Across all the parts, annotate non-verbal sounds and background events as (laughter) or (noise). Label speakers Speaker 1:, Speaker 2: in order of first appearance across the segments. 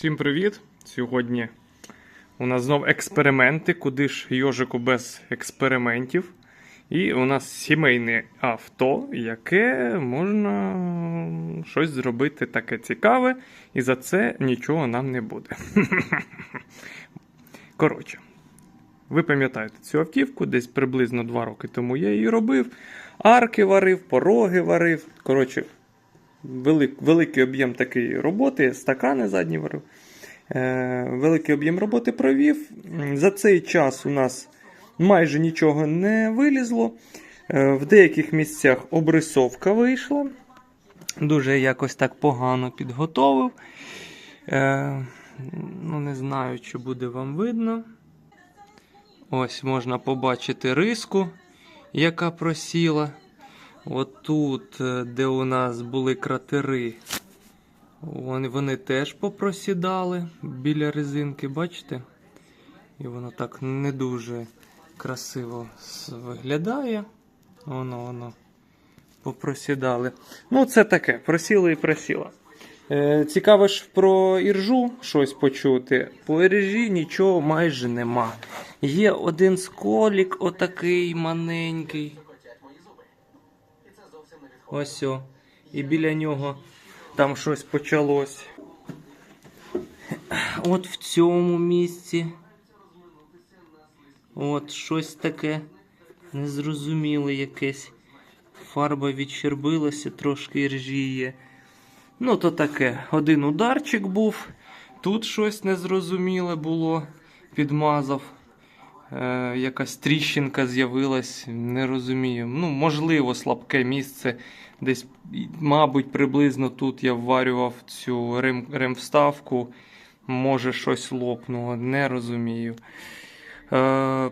Speaker 1: Всім привіт! Сьогодні у нас знов експерименти, куди ж йожику без експериментів. І у нас сімейне авто, яке можна щось зробити таке цікаве, і за це нічого нам не буде. (laughs) Коротше, ви пам'ятаєте цю автівку, десь приблизно 2 роки тому я її робив. Арки варив, пороги варив. Коротше, велик, великий об'єм такої роботи, стакани задні варив. Е, великий об'єм роботи провів. За цей час у нас майже нічого не вилізло. Е, в деяких місцях обрисовка вийшла. Дуже якось так погано підготовив. Е, ну, не знаю, чи буде вам видно. Ось можна побачити риску, яка просіла. Отут, е, де у нас були кратери, вони, вони теж попросідали біля резинки, бачите? І воно так не дуже красиво виглядає. Воно, воно попросідали. Ну, це таке, просіло і просіло. Е, цікаво ж про іржу щось почути. По іржі нічого майже нема. Є один сколік, отакий маленький. Ось о. І біля нього там щось почалось. От в цьому місці. От щось таке незрозуміле якесь. Фарба відщербилася, трошки ржіє. Ну, то таке. Один ударчик був. Тут щось незрозуміле було. Підмазав. Е, якась тріщинка з'явилась, не розумію. Ну, можливо, слабке місце. Десь, мабуть, приблизно тут я вварював цю рем, ремвставку. Може, щось лопнуло, не розумію. Е,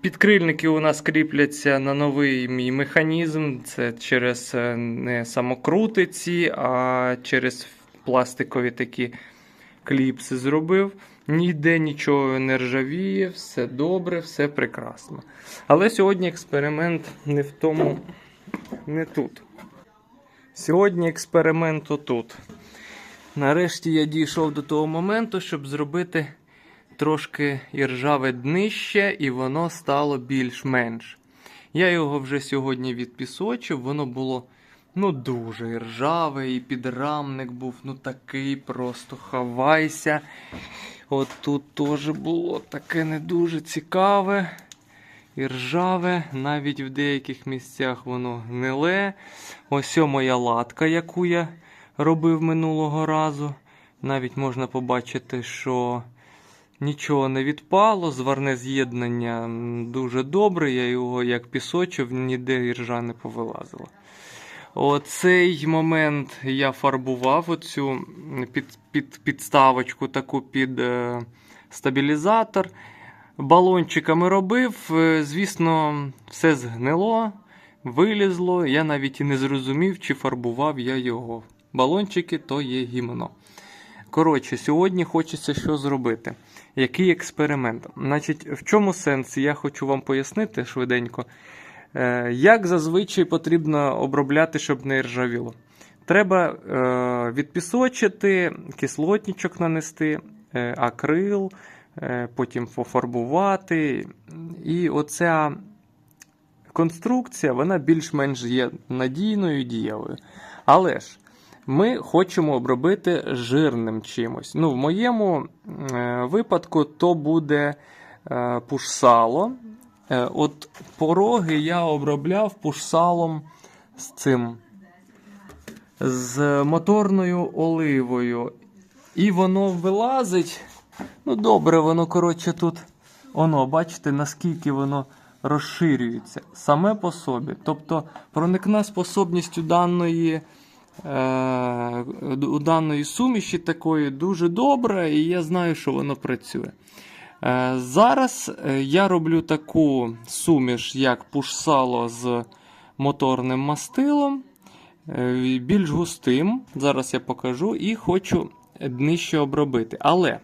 Speaker 1: підкрильники у нас кріпляться на новий мій механізм. Це через е, не самокрутиці, а через пластикові такі кліпси зробив. Ніде нічого не ржавіє, все добре, все прекрасно. Але сьогодні експеримент не в тому, не тут. Сьогодні експеримент отут. Нарешті я дійшов до того моменту, щоб зробити трошки іржаве днище, і воно стало більш-менш. Я його вже сьогодні відпісочив, воно було ну дуже іржаве, і підрамник був ну такий просто хавайся. От тут теж було таке не дуже цікаве. І ржаве, навіть в деяких місцях воно гниле. Ось моя латка, яку я робив минулого разу. Навіть можна побачити, що нічого не відпало, зварне з'єднання дуже добре. Я його як пісочив, ніде іржа не повилазила. Оцей момент я фарбував оцю під, під, підставочку таку під е, стабілізатор. Балончиками робив. Е, Звісно, все згнило, вилізло. Я навіть і не зрозумів, чи фарбував я його. Балончики то є гімно. Коротше, сьогодні хочеться що зробити. Який експеримент? Значить, в чому сенс? Я хочу вам пояснити швиденько. Е, Як зазвичай потрібно обробляти, щоб не ржавіло. Треба е, відпісочити, кислотничок нанести, е, акрил, потім пофарбувати. І оця конструкція вона більш-менш є надійною і дієвою. Але ж ми хочемо обробити жирним чимось. Ну, в моєму випадку то буде пушсало. Е, от пороги я обробляв пушсалом з цим, з моторною оливою. І воно вилазить. Ну, добре, воно, коротше, тут. Воно, бачите, наскільки воно розширюється саме по собі. Тобто проникна способність у даної, е, у даної суміші такої дуже добра, і я знаю, що воно працює. Е, Зараз е, я роблю таку суміш, як пушсало з моторним мастилом, е, більш густим. Зараз я покажу і хочу днище обробити. Але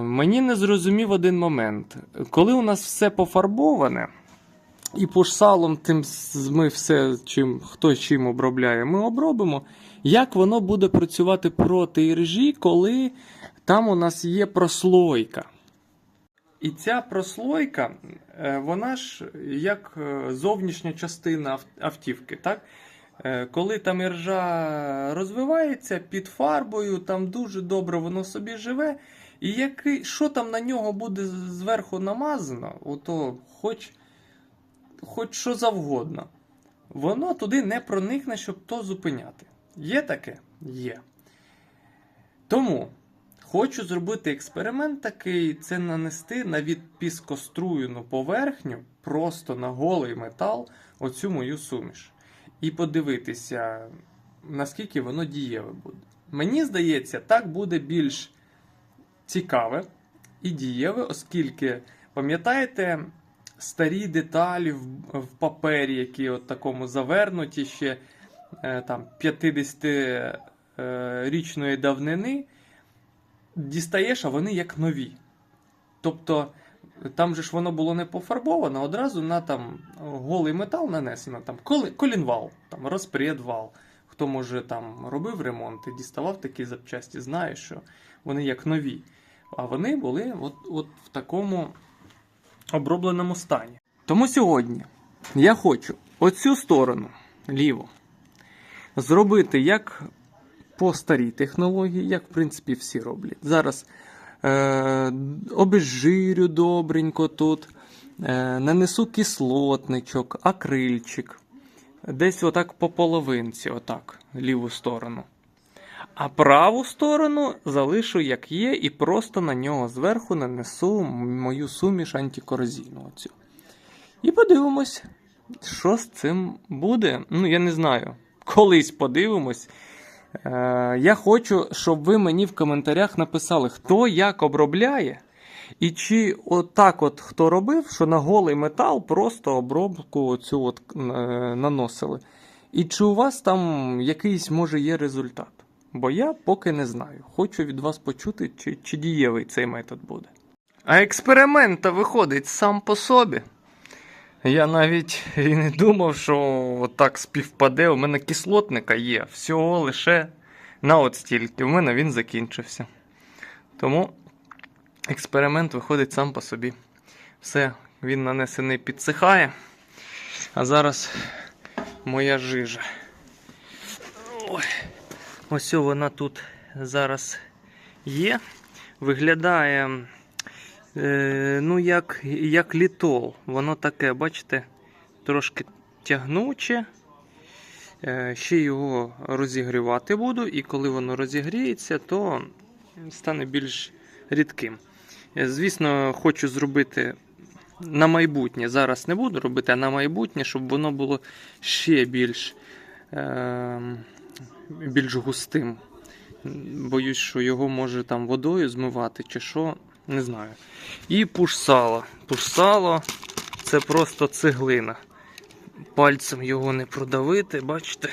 Speaker 1: мені не зрозумів один момент. Коли у нас все пофарбоване, І пушсалом тим ми все, чим, хто чим обробляє, ми обробимо. Як воно буде працювати проти іржі, коли там у нас є прослойка? І ця прослойка, е, вона ж як е, зовнішня частина автівки, так? Е, Коли там іржа розвивається під фарбою, там дуже добре воно собі живе. І який, що там на нього буде зверху намазано, ото хоч, хоч що завгодно, воно туди не проникне, щоб то зупиняти. Є таке? Є. Тому хочу зробити експеримент такий: це нанести на відпіскоструєну поверхню просто на голий метал оцю мою суміш. І подивитися, наскільки воно дієве буде. Мені здається, так буде більш цікаве і дієве, оскільки, пам'ятаєте, старі деталі в, папері, які от такому завернуті ще е, там 50-річної давнини, дістаєш, а вони як нові. Тобто там же ж воно було не пофарбовано, одразу на там голий метал нанесено, там колінвал, там розпредвал. Хто може там робив ремонт і діставав такі запчасті, знає, що вони як нові. А вони були от, от в такому обробленому стані. Тому сьогодні я хочу оцю сторону ліву зробити як по старій технології, як в принципі всі роблять. Зараз е, обезжирю добренько тут, е, нанесу кислотничок, акрильчик. Десь отак по половинці, отак, ліву сторону. А праву сторону залишу як є, і просто на нього зверху нанесу мою суміш антикорозійну. Оцю. І подивимось, що з цим буде. Ну, я не знаю. Колись подивимось. Е, я хочу, щоб ви мені в коментарях написали, хто як обробляє, і чи отак от хто робив, що на голий метал просто обробку оцю от, е, наносили. І чи у вас там якийсь може є результат? Бо я поки не знаю. Хочу від вас почути, чи, чи дієвий цей метод буде. А експеримент виходить сам по собі. Я навіть і не думав, що так співпаде. У мене кислотника є. Всього лише на от стільки. У мене він закінчився. Тому експеримент виходить сам по собі. Все, він нанесений підсихає. А зараз моя жижа. Ой. Ось вона тут зараз є. Виглядає е, ну, як, як літол. Воно таке, бачите, трошки тягнуче. Е, ще його розігрівати буду, і коли воно розігріється, то стане більш рідким. Е, Звісно, хочу зробити на майбутнє. Зараз не буду робити, а на майбутнє, щоб воно було ще більш. Е, більш густим. Боюсь, що його може там водою змивати чи що, не знаю. І пушсало. Пушсало це просто цеглина. Пальцем його не продавити, бачите?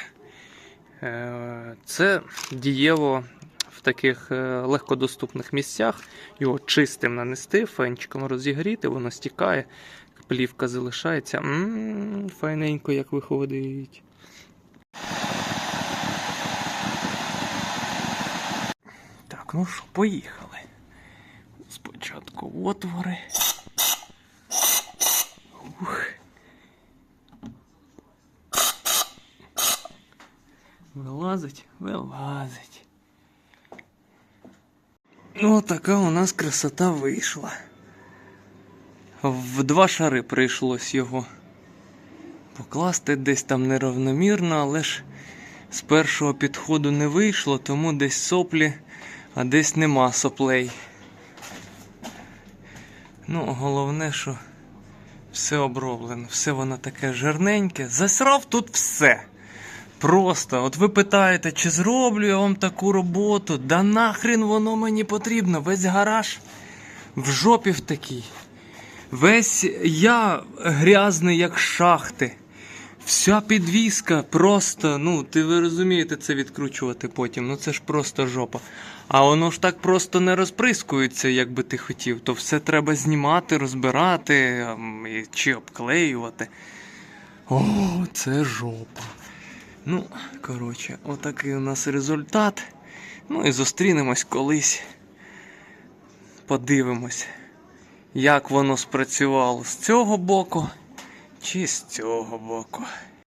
Speaker 1: Е, Це дієво в таких е, легкодоступних місцях. Його чистим нанести, фенчиком розігріти, воно стікає, плівка залишається. М-м, файненько як виходить. Так, ну що, поїхали. Спочатку отвори. Ух. Вилазить, вилазить. Ну, така у нас красота вийшла. В два шари прийшлось його покласти десь там неравномірно, але ж з першого підходу не вийшло, тому десь соплі, а десь нема соплей. Ну, головне, що все оброблено, все воно таке жирненьке. Засрав тут все. Просто, от ви питаєте, чи зроблю я вам таку роботу? Да нахрен воно мені потрібно, весь гараж в жопі в такій. Весь я грязний, як шахти. Вся підвіска просто, ну, ти ви розумієте це відкручувати потім. Ну це ж просто жопа. А воно ж так просто не розприскується, як би ти хотів. То все треба знімати, розбирати ем, чи обклеювати. О, це жопа. Ну, коротше, отакий у нас результат. Ну і зустрінемось колись. Подивимось, як воно спрацювало з цього боку чи з цього боку.